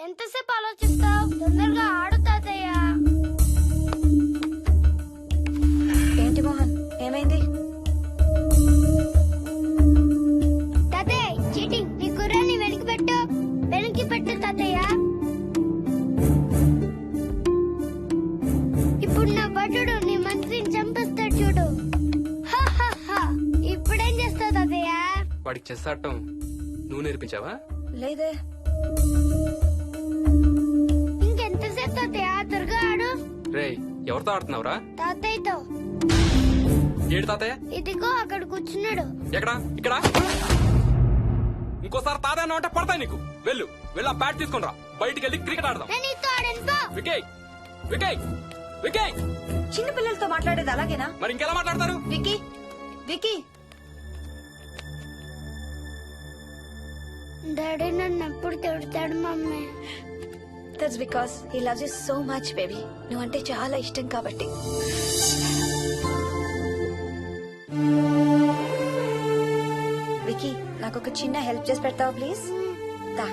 ఎంతసేపు ఆలోచిస్తావు? తొందరగా ఆడు తాతయ్య. ఏంటి మోహన్? ఏమైంది? తాతయ్య చీటింగ్. నీ కుర్రాన్ని వెనక్కి పెట్టు. వెనక్కి పెట్టు తాతయ్య. ఇప్పుడు నా భటుడు నీ మంత్రిని చంపేస్తాడు చూడు. హా, హా, హా. ఇప్పుడేం చేస్తావు తాతయ్య? వాడికి చెస్ ఆడటం నువ్వు నేర్పించావా? లేదే. రేయ్ ఎవరితో ఆడుతున్నావురా? తాతయ్యతో. ఏడు తాతయ్య? ఇదిగో అక్కడ కూర్చున్నాడు. ఎక్కడా? ఇక్కడ? ఇంకోసారి తాతయ్య అంటే పడతాయి నీకు. వెళ్ళు వెళ్ళి ఆ బ్యాట్ తీసుకుని రా. బయటికి వెళ్ళి క్రికెట్ ఆడదాం. నేను నీతో ఆడను పో వికయ్ వికయ్ వికయ్. చిన్న పిల్లలతో మాట్లాడేది అలాగేనా? మరి ఇంకెలా మాట్లాడతారు? Wiki wiki. డాడీ నన్ను ఎప్పుడు తిడతాడు that's because he loves you so much baby నువ్వంటే చాలా ఇష్టం కాబట్టి. వికీ నాకు ఒక చిన్న హెల్ప్ చేసి పెడతావా ప్లీజ్ దా.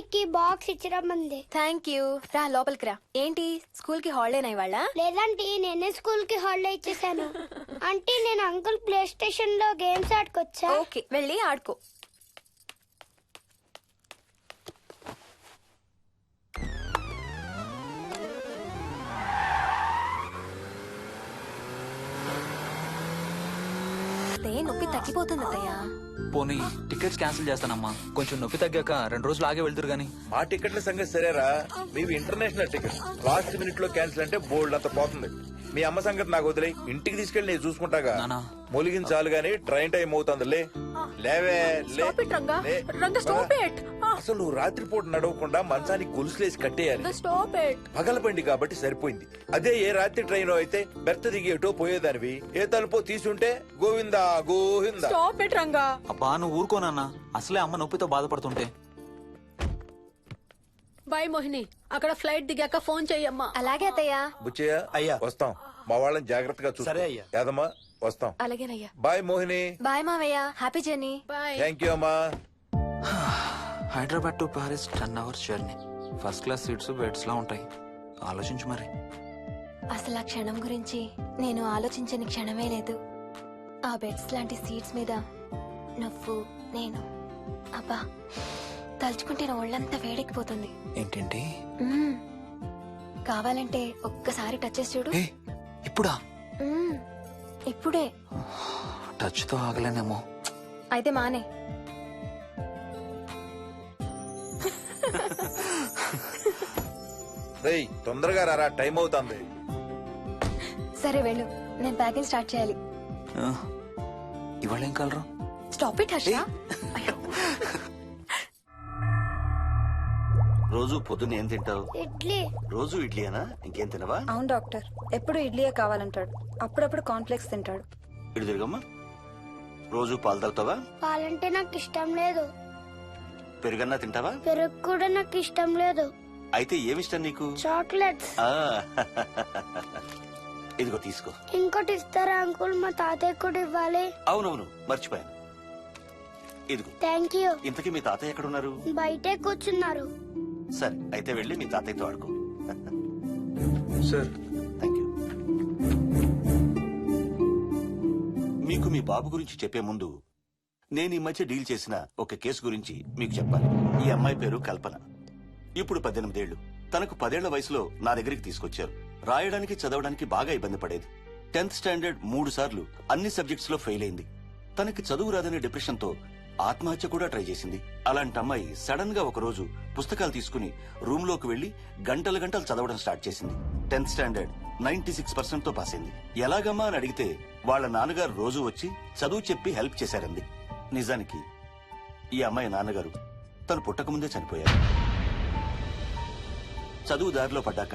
మీకు బాక్స్ ఇచ్చిరమ్మంది థ్యాంక్ యూ. రా లోపలికి రా. ఏంటి? స్కూల్కి హాలిడేనా ఇవాళ? లేదంటే నేనే స్కూల్కి హాలిడే ఇచ్చేసాను అంటే నేను అంకుల్ ప్లే స్టేషన్లో గేమ్స్ ఆడుకొచ్చా? ఓకే వెళ్ళి ఆడుకో. నొప్పి తగ్గిపోతుంది అత్తయ్య. పోనీ టికెట్స్ క్యాన్సిల్ చేస్తానమ్మా. కొంచెం నొప్పి తగ్గాక రెండు రోజులు ఆగే వెళ్తురు గాని. మా టికెట్ల సంగతి సరేరా? మీవి ఇంటర్నేషనల్ టికెట్ లాస్ట్ మినిట్లో క్యాన్సిల్ అంటే బోల్డ్ అంత పోతుంది. మీ అమ్మ సంగతి నాకు వదిలే ఇంటికి తీసుకెళ్ళి నేను చూసుకుంటాగా. నానా. మొలిగిన చాలు గానీ ట్రైన్ టైం అవుతుంది లే. లేవే లే. రంగా. అసలు నువ్వు రాత్రిపూట నడవకుండా మంచానికి గొలుసులేసి కట్టేయాలి. స్టాప్ ఇట్ పగలబండి కాబట్టి సరిపోయింది. అదే ఏ రాత్రి ట్రైన్ అయితే బెర్త దిగి ఎటో పోయేదానివి. ఏ తలుపో తీసుంటే Govinda Govinda. Stop it Ranga. అబ్బా నువ్వు ఊరుకోనన్నా అసలే అమ్మ నొప్పితో బాధపడుతుంటే. బాయ్ మోహిని అక్కడ ఫ్లైట్ దిగాక ఫోన్ చెయ్యమ్మా అలాగే అత్తయ్య. బుచ్చయ్య అయ్యా. వస్తాం. మా వాళ్ళని జాగ్రత్తగా చూసుకో. సరే అయ్యా. యాదమ్మా వస్తాం. అలాగేనయ్యా. బాయ్ మోహిని. బాయ్ మావయ్య. Happy journey bye thank you అమ్మా. Hyderabad to Paris ten hours journey. First class seats beds లా ఉంటాయి. ఆలోచించు మరి. అసలు ఆ క్షణం గురించి నేను ఆలోచించని క్షణమే లేదు. ఆ బెడ్స్ లాంటి సీట్స్ మీద నువ్వు నేను అబ్బా తలుచుకుంటే నా ఒళ్ళంతా వేడెక్కిపోతుంది. ఏంటేంటి మ్మ్. కావాలంటే ఒక్కసారి టచ్ చేసి చూడు. ఏ ఇప్పుడా? మ్మ్. ఇప్పుడే. టచ్తో ఆగలేనేమో. అయితే మానే. రేయ్ తొందరగా రారా టైం అవుతుంది. సరే వెళ్ళు. నేను ప్యాకింగ్ స్టార్ట్ చేయాలి. ఇవాళ ఏం కలరు? Stop it Harsha. రోజు పొద్దున్న ఏం తింటావు? ఇడ్లీ. రోజు ఇడ్లీనా ఇంకేం తినవా? అవును డాక్టర్. ఎప్పుడు ఇడ్లీయే కావాలంటాడు. అప్పుడప్పుడు కాన్ఫ్లెక్స్ తింటాడు. ఇటు తిరగమ్మా. రోజు పాలు తాగుతావా? పాలంటే నాకు ఇష్టం లేదు. పెరుగన్నా తింటావా? పెరుగు కూడా నాకు ఇష్టం లేదు. అయితే ఏమిష్టం నీకు? చాక్లెట్స్. ఆ, ఇదిగో తీసుకో. ఇంకోటి ఇస్తారా అంకుల్? మా తాతయ్య కూడా ఇవ్వాలి. అవునవును మర్చిపోయాను. ఇదిగో. Thank you. ఇంతకీ మీ తాతయ్య ఎక్కడున్నారు? బయటే కూర్చున్నారు. సరే అయితే వెళ్ళి మీ తాతయ్యతో ఆడుకో. సార్. థ్యాంక్ యూ మీకు మీ బాబు గురించి చెప్పే ముందు నేను ఈ మధ్య డీల్ చేసిన ఒక కేసు గురించి మీకు చెప్పాలి. ఈ అమ్మాయి పేరు కల్పన. ఇప్పుడు పద్దెనిమిదేళ్ళు తనకు పదేళ్ళ వయసులో నా దగ్గరికి తీసుకొచ్చారు. రాయడానికి చదవడానికి బాగా ఇబ్బంది పడేది. టెన్త్ స్టాండర్డ్ మూడు సార్లు అన్ని సబ్జెక్ట్స్లో ఫెయిల్ అయింది. తనకి చదువు రాదనే డిప్రెషన్తో ఆత్మహత్య కూడా ట్రై చేసింది. అలాంటి అమ్మాయి సడన్గా ఒకరోజు పుస్తకాలు తీసుకుని రూమ్లోకి వెళ్ళి గంటలు గంటలు చదవడం స్టార్ట్ చేసింది. టెన్త్ స్టాండర్డ్ నైన్టీ సిక్స్ పర్సెంట్తో పాస్ అయింది. ఎలాగమ్మా అని అడిగితే వాళ్ళ నాన్నగారు రోజు వచ్చి చదువు చెప్పి హెల్ప్ చేశారంది. నిజానికి ఈ అమ్మాయి నాన్నగారు తను పుట్టకముందే చనిపోయారు. చదువు దారిలో పడ్డాక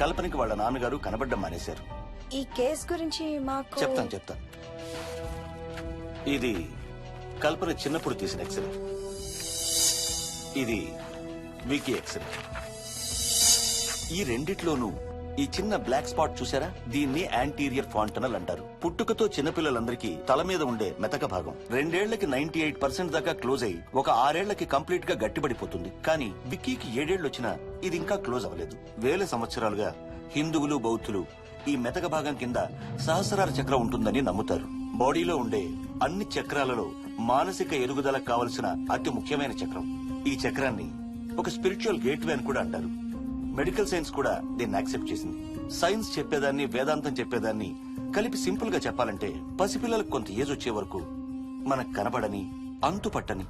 కల్పనకి వాళ్ళ నాన్నగారు కనబడ్డం మానేశారు. ఈ కేస్ గురించి మాకు చెప్తాను చెప్తాను. ఇది కల్పన చిన్నప్పుడు తీసిన ఎక్స్రే ఇది వికీ ఎక్స్రే ఈ రెండిట్లోనూ ఈ చిన్న బ్లాక్ స్పాట్ చూసారా? దీన్ని యాంటీరియర్ ఫాంటనల్ అంటారు. పుట్టుకతో చిన్నపిల్లలందరికీ తల మీద ఉండే మెతక భాగం. రెండేళ్ళకి నైన్టీ ఎయిట్ పర్సెంట్ దాకా క్లోజ్ అయ్యి ఒక ఆరేళ్ళకి కంప్లీట్గా గట్టిపడిపోతుంది. కానీ విక్కీకి ఏడేళ్ళు వచ్చినా ఇది ఇంకా క్లోజ్ అవ్వలేదు. వేల సంవత్సరాలుగా హిందువులు బౌద్ధులు ఈ మెతక భాగం కింద సహస్రార చక్రం ఉంటుందని నమ్ముతారు. బాడీలో ఉండే అన్ని చక్రాలలో మానసిక ఎదుగుదలకు కావలసిన అతి ముఖ్యమైన చక్రం. ఈ చక్రాన్ని ఒక స్పిరిచువల్ గేట్వే అని కూడా అంటారు. మెడికల్ సైన్స్ కూడా దీన్ని యాక్సెప్ట్ చేసింది. సైన్స్ చెప్పేదాన్ని వేదాంతం చెప్పేదాన్ని కలిపి సింపుల్గా చెప్పాలంటే పసిపిల్లలకు కొంత ఏజ్ వచ్చే వరకు మనకు కనబడని అంతుపట్టని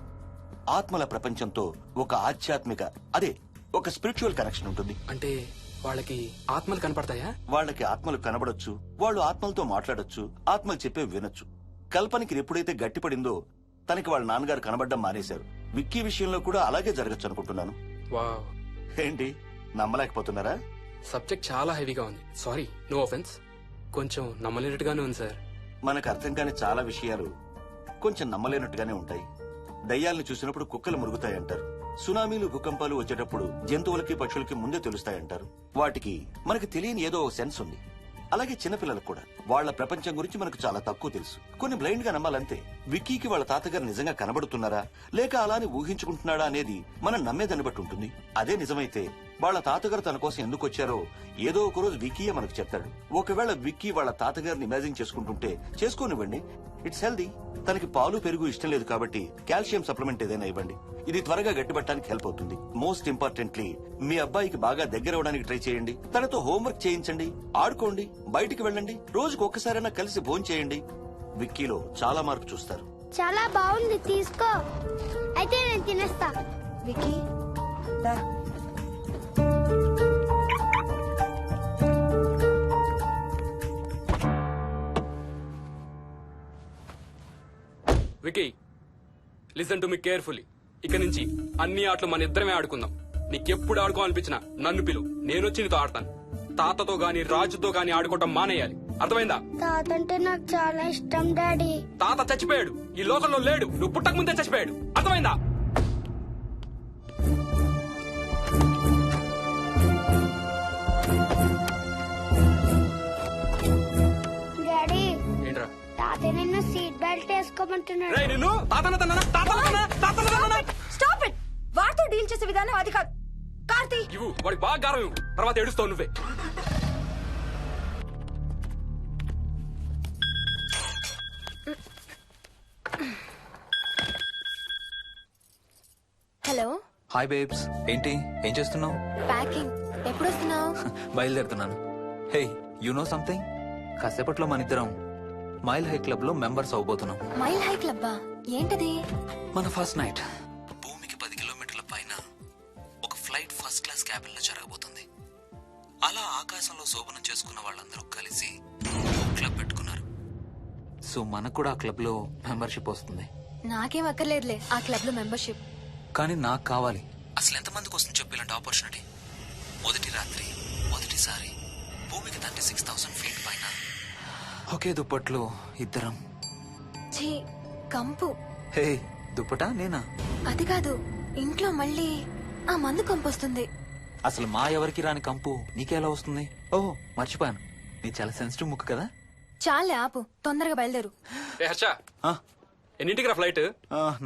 ఆత్మల ప్రపంచంతో ఒక ఆధ్యాత్మిక అదే ఒక స్పిరిచువల్ కనెక్షన్ ఉంటుంది. అంటే వాళ్ళకి ఆత్మలు కనపడతాయా? వాళ్ళకి ఆత్మలు కనబడొచ్చు వాళ్ళు ఆత్మలతో మాట్లాడొచ్చు ఆత్మలు చెప్పే వినొచ్చు. కల్పనకి ఎప్పుడైతే గట్టిపడిందో తనకి వాళ్ళ నాన్నగారు కనబడడం మానేశారు. విక్కీ విషయంలో కూడా అలాగే జరగచ్చు అనుకుంటున్నాను. వావ్. ఏంటి? నమ్మలేకపోతున్నారా? సబ్జెక్ట్ చాలా హెవీగా ఉంది. సారీ నో ఆఫెన్స్ కొంచెం నమ్మలేనట్టుగానే ఉంది సార్. మనకు అర్థం కాని చాలా విషయాలు కొంచెం నమ్మలేనట్టుగానే ఉంటాయి. దయ్యాలను చూసినప్పుడు కుక్కలు మురుగుతాయంటారు. సునామీలు భూకంపాలు వచ్చేటప్పుడు జంతువులకి పక్షులకి ముందే తెలుస్తాయంటారు. వాటికి మనకు తెలియని ఏదో ఒక సెన్స్ ఉంది. అలాగే చిన్నపిల్లలకు కూడా. వాళ్ళ ప్రపంచం గురించి మనకు చాలా తక్కువ తెలుసు. కొన్ని బ్లైండ్గా నమ్మాలంతే. విక్కీకి వాళ్ళ తాతగారు నిజంగా కనబడుతున్నారా? లేక అలానే ఊహించుకుంటున్నాడా అనేది మనం నమ్మేదాన్ని బట్టి ఉంటుంది. అదే నిజమైతే వాళ్ళ తాతగారు తన కోసం ఎందుకు వచ్చారో ఏదో ఒక రోజు విక్కీయే మనకు చెప్తాడు. ఒకవేళ విక్కీ వాళ్ళ తాతగారిని ఇమాజిన్ చేసుకుంటుంటే చేసుకోనివ్వండి. ఇట్స్ హెల్దీ తనకి పాలు పెరుగు ఇష్టం లేదు కాబట్టి కాల్షియం సప్లిమెంట్ ఏదైనా ఇవ్వండి. ఇది త్వరగా గట్టిపట్టడానికి హెల్ప్ అవుతుంది. మోస్ట్ ఇంపార్టెంట్లీ మీ అబ్బాయికి బాగా దగ్గర అవడానికి ట్రై చేయండి. తనతో హోంవర్క్ చేయించండి. ఆడుకోండి. బయటికి వెళ్ళండి. రోజుకు ఒక్కసారైనా కలిసి భోజనం చేయండి. విక్కీలో చాలా మార్పు చూస్తారు. చాలా బాగుంది. తీసుకో. అయితే నేను తినేస్తా. వికీ దా. Vicky listen to me carefully. ఇక నుంచి అన్ని ఆటలు మన ఇద్దరమే ఆడుకుందాం. నీకెప్పుడు ఆడుకోవాలనిపించినా నన్ను పిలు. నేనొచ్చి నీతో ఆడతాను. తాతతో గాని రాజుతో గాని ఆడుకోవటం మానేయాలి. అర్థమైందా? తాత అంటే నాకు చాలా ఇష్టం డాడీ. తాత చచ్చిపోయాడు. ఈ లోకంలో లేడు. నువ్వు పుట్టక ముందే చచ్చిపోయాడు. అర్థమైందా? నిన్ను సీట్ బెల్ట్ వేసుకోమంటున్నాడు. స్టాప్ ఇట్ వాడితో డీల్ చేసే విధానం అది కాదు. కార్తీ! ఇవ్వు వాడికి బాగా గారం ఇవ్వు. తర్వాత ఏడుస్తావు నువ్వే. హలో హాయ్ బేబ్స్ ఏంటి? ఏం చేస్తున్నావు? ప్యాకింగ్ ఎప్పుడు వస్తున్నావు బయలుదేరుతున్నాను. హే యు నో సంథింగ్ కాసేపట్లో మన ఇద్దరం మైల్ హై క్లబ్లో మెంబర్స్ అవబోతున్నాం. మైల్ హై క్లబ్బా ఏంటది? మన ఫస్ట్ నైట్ భూమికి పది కిలోమీటర్ల పైన ఒక ఫ్లైట్ ఫస్ట్ క్లాస్ క్యాబిన్లో జరగబోతుంది. అలా ఆకాశంలో శోభనం చేసుకున్న వాళ్ళందరూ కలిసి క్లబ్ పెట్టుకున్నారు. సో మనకు కూడా ఆ క్లబ్లో మెంబర్షిప్ వస్తుంది. నాకేం అక్కర్లేదులే ఆ క్లబ్లో మెంబర్షిప్ కానీ నాకు కావాలి. అసలు ఎంతమందికి వస్తుంది చెప్పు ఇలాంటి ఆపర్చునిటీ మొదటి రాత్రి మొదటిసారి భూమికి థర్టీ సిక్స్ థౌసండ్ ఫీట్ పైన ఒకే దుప్పట్లో ఇద్దరం. ఛీ కంపు. హే దుప్పటా నేనా? అది కాదు ఇంట్లో మళ్ళీ ఆ మందు కంపొస్తుంది అసలు మా ఎవరికి రాని కంపు నీకెలా వస్తుంది? ఓహో మర్చిపోయాను. నీ చాలా సెన్సిటివ్ ముక్కు కదా? చాలే ఆపు తొందరగా బయలుదేరు. ఏ హర్ష ఎన్నింటికి రా ఫ్లైట్?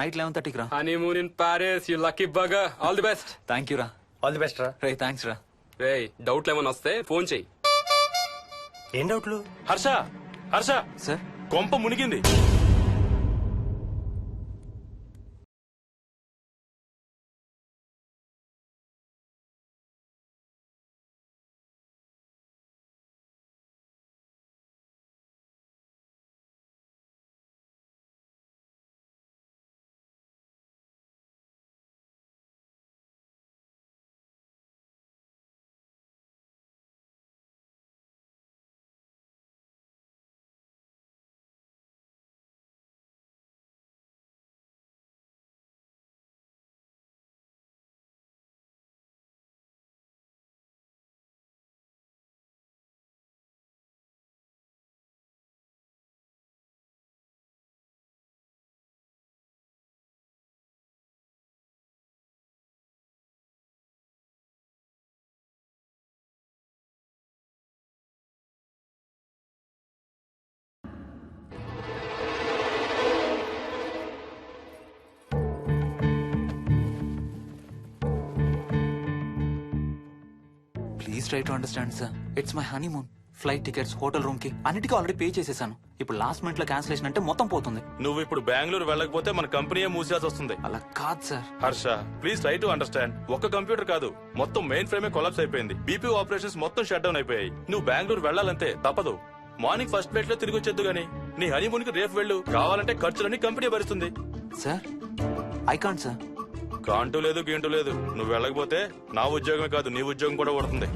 నైట్ లెవెన్ థర్టీకి రా. Honeymoon in Paris you lucky bugger all the best thank you రా. ఆల్ ది బెస్ట్ రా. రే థ్యాంక్స్ రా. రే డౌట్లు ఏమైనా వస్తే ఫోన్ చెయ్యి ఏం డౌట్లు? హర్ష హర్ష సార్. కొంప మునిగింది. Please try to understand sir it's my honeymoon flight tickets hotel రూమ్కి అన్నిటికీ ఆల్రెడీ పే చేసేసాను. ఇప్పుడు లాస్ట్ మినిట్లో క్యాన్సిలేషన్ అంటే మొత్తం పోతుంది. నువ్వు ఇప్పుడు బెంగళూరు వెళ్ళకపోతే మన కంపెనీయే మూసేయాల్సి వస్తుంది. అలా కాదు sir Harsha please try to understand ఒక్క కంప్యూటర్ కాదు మొత్తం మెయిన్ ఫ్రేమే కొలాప్స్ అయిపోయింది. బీపీ ఆపరేషన్స్ మొత్తం షట్ డౌన్ అయిపోయాయి. నువ్వు బెంగళూరు వెళ్ళాలంటే తప్పదు. మార్నింగ్ ఫస్ట్ ఫ్లైట్లో తిరిగి వచ్చేద్దు గానీ నీ హనీమూన్కి రేపు వెళ్ళు. కావాలంటే ఖర్చులన్నీ కంపెనీ భరిస్తుంది. Sir I can't sir can't లేదు గీంటు లేదు. నువ్వు వెళ్ళకపోతే నా ఉద్యోగమే కాదు నీ ఉద్యోగం కూడా పడుతుంది.